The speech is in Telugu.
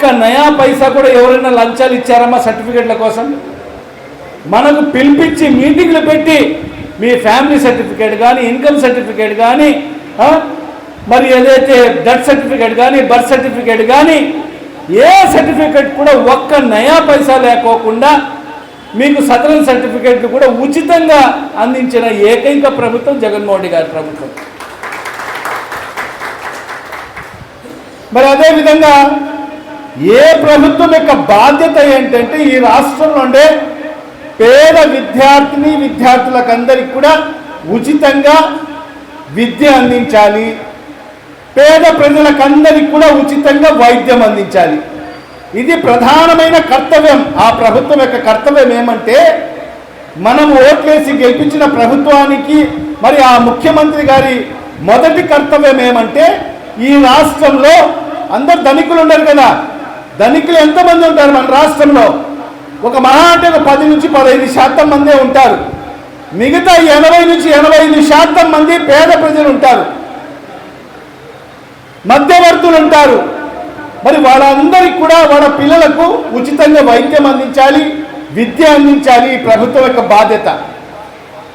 ఒక్క నయా పైసా కూడా ఎవరైనా లంచాలు ఇచ్చారమ్మా సర్టిఫికెట్ల కోసం? మనకు పిలిపించి మీటింగ్లు పెట్టి మీ ఫ్యామిలీ సర్టిఫికేట్ కానీ ఇన్కమ్ సర్టిఫికేట్ కానీ మరి ఏదైతే డెత్ సర్టిఫికేట్ కానీ బర్త్ సర్టిఫికేట్ కానీ ఏ సర్టిఫికేట్ కూడా ఒక్క నయా పైసా లేకోకుండా మీకు సదరన్ సర్టిఫికేట్లు కూడా ఉచితంగా అందించిన ఏకైక ప్రభుత్వం జగన్మోహన్ రెడ్డి గారి ప్రభుత్వం. మరి అదేవిధంగా ఏ ప్రభుత్వం యొక్క బాధ్యత ఏంటంటే ఈ రాష్ట్రంలో ఉండే పేద విద్యార్థిని విద్యార్థులకు అందరికి కూడా ఉచితంగా విద్య అందించాలి. పేద ప్రజలకందరికి కూడా ఉచితంగా వైద్యం అందించాలి. ఇది ప్రధానమైన కర్తవ్యం. ఆ ప్రభుత్వం యొక్క కర్తవ్యం ఏమంటే మనం ఓట్లేసి గెలిపించిన ప్రభుత్వానికి మరి ఆ ముఖ్యమంత్రి గారి మొదటి కర్తవ్యం ఏమంటే ఈ రాష్ట్రంలో అందరు ధనికులు ఉండరు కదా. ధనికులు ఎంతమంది ఉంటారు మన రాష్ట్రంలో? ఒక మహా అంటే ఒక పది నుంచి పదహైదు శాతం మందే ఉంటారు. మిగతా ఎనభై నుంచి ఎనభై ఐదు శాతం మంది పేద ప్రజలు ఉంటారు. మధ్యవర్తులు ఉంటారు. మరి వాళ్ళందరికీ కూడా వాళ్ళ పిల్లలకు ఉచితంగా వైద్యం అందించాలి విద్య అందించాలి ప్రభుత్వం యొక్క బాధ్యత.